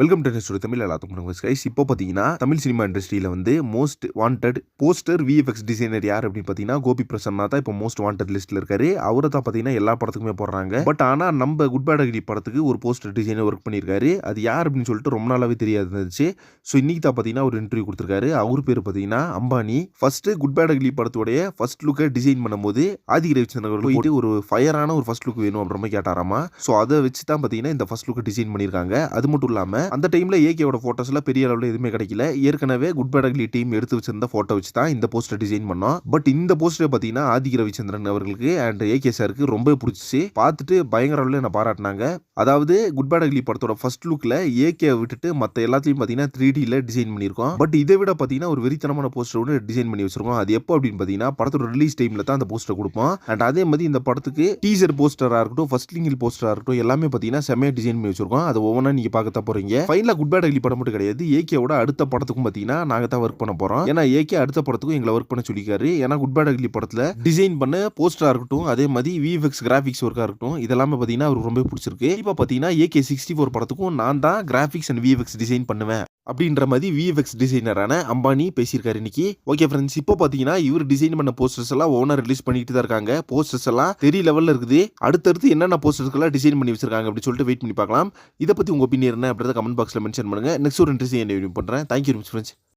Welcome to next Tamil எல்லாத்துக்கும் guys இப்போ பார்த்தீங்கன்னா தமிழ் சினிமா இண்டஸ்ட்ரியில் வந்து most wanted poster VFX designer யார் அப்படின்னு பார்த்தீங்கன்னா கோபி பிரசன்னா தான் இப்போ மோஸ்ட் வாண்டட் லிஸ்ட்டில் இருக்காரு. அவரை தான் பார்த்தீங்கன்னா எல்லா படத்துக்குமே போடுறாங்க. பட் ஆனால் நம்ம குட் பேடகிரி படத்துக்கு ஒரு போஸ்டர் டிசைனர் ஒர்க் பண்ணியிருக்காரு. அது யார் அப்படின்னு சொல்லிட்டு ரொம்ப நாளாவே தெரியாது இருந்துச்சு ஸோ இன்றைக்கி தான் பார்த்தீங்கன்னா ஒரு இன்டர்வியூ கொடுத்துருக்காரு. அவர் பேர் பார்த்தீங்கன்னா அம்பானி. ஃபர்ஸ்ட் குட் பேடகிரி படத்துடைய ஃபர்ஸ்ட் லுக்கை டிசைன் பண்ணும்போது ஆதி ரவிச்சந்திரன் அவர்கள் போயிட்டு ஒரு ஃபயரான ஒரு ஃபர்ஸ்ட் லுக் வேணும் அப்படின்ற மாதிரி கேட்டாராமா. ஸோ அதை வச்சு தான் பார்த்தீங்கன்னா இந்த ஃபர்ஸ்ட் லுக்கை டிசைன் பண்ணியிருக்காங்க. அது மட்டும் இல்லாமல் அந்த டைமில் ஏகேவோட ஃபோட்டோஸில் பெரிய அளவில் எதுவுமே கிடைக்கல. ஏற்கனவே குட் பேட் டீம் எடுத்து வச்சிருந்த ஃபோட்டோ வச்சு தான் இந்த போஸ்டர் டிசைன் பண்ணோம். பட் இந்த போஸ்டர் பார்த்தீங்கன்னா ஆதி ரவிச்சந்திரன் அவர்களுக்கு அண்ட் ஏகே சாருக்கு ரொம்ப பிடிச்சிச்சு. பார்த்துட்டு பயங்கர அளவில் என்ன பாராட்டினாங்க. அதாவது குட் பேட் படத்தோட ஃபர்ஸ்ட் லுக்கில் ஏகே விட்டுட்டு மற்ற எல்லாத்தையும் பார்த்தீங்கன்னா த்ரீ டியில் டிசைன் பண்ணியிருக்கோம். பட் இதை விட பார்த்தீங்கன்னா ஒரு வெறித்தனமான போஸ்டர் ஒன்று டிசைன் பண்ணி வச்சிருக்கோம். அது எப்போ அப்படின்னு பார்த்தீங்கன்னா படத்தோட ரிலீஸ் டைமில் தான் அந்த போஸ்டர் கொடுப்போம். அண்ட் அதே மாதிரி இந்த படத்துக்கு டீசர் போஸ்டராக இருக்கட்டும் ஃபர்ஸ்ட் லிங்கில் போஸ்டராக இருக்கட்டும் எல்லாமே பார்த்தீங்கன்னா செம்மையாக டிசைன் பண்ணி வச்சிருக்கோம். அது ஒவ்வொன்றா நீங்கள் பார்க்க போகிறீங்க போகிறீங்க ஃபைனலாக குட் பேட் அகிலி படம் மட்டும் கிடையாது. ஏகேவோட அடுத்த படத்துக்கும் பார்த்தீங்கன்னா நாங்கள் தான் ஒர்க் பண்ண போகிறோம் ஏன்னா ஏகே அடுத்த படத்துக்கும் எங்களை ஒர்க் பண்ண சொல்லிக்காரு ஏன்னா குட் பேட் அகிலி படத்தில் டிசைன் பண்ண போஸ்டராக இருக்கட்டும் அதே மாதிரி விஎஃப்எக்ஸ் கிராஃபிக்ஸ் ஒர்க்காக இருக்கட்டும் இதெல்லாமே பார்த்தீங்கன்னா அவருக்கு ரொம்ப பிடிச்சிருக்கு. இப்போ பார்த்தீங்கன்னா ஏகே சிக்ஸ்டி ஃபோர் படத்துக்கும் நான் தான் கிராஃபிக்ஸ் அண்ட் விஎஃப்எக்ஸ் டிசைன் பண்ணுவேன். அப்படின்ற மாதிரி விஎஃப்எக்ஸ் டிசைனரான அம்பானி பேசியிருக்காரு இன்னைக்கு. ஓகே ஃப்ரெண்ட்ஸ் இப்போ பார்த்தீங்கன்னா இவர் டிசைன் பண்ண போஸ்டர்ஸ் எல்லாம் ஓனர் ரிலீஸ் பண்ணிட்டு தான் இருக்காங்க. போஸ்டர்ஸ் எல்லாம் பெரிய லெவலில் இருக்குது. அடுத்தடுத்து என்னென்ன போஸ்டர்ஸ்க்கெல்லாம் டிசைன் பண்ணி வச்சிருக்காங்க அப்படின்னு சொல்லிட்டு வெயிட் பண்ணி பார்க்கலாம். இதை பற்றி உங்கள் ஒப்பீனியன் என்ன அப்படின்றத கமெண்ட் பாக்ஸில் மென்ஷன் பண்ணுங்கள் நெக்ஸ்ட் ஒரு இன்ட்ரெஸ்டிங் என்ன பண்ணுறேன் தேங்க்யூ ஃப்ரெண்ட்ஸ்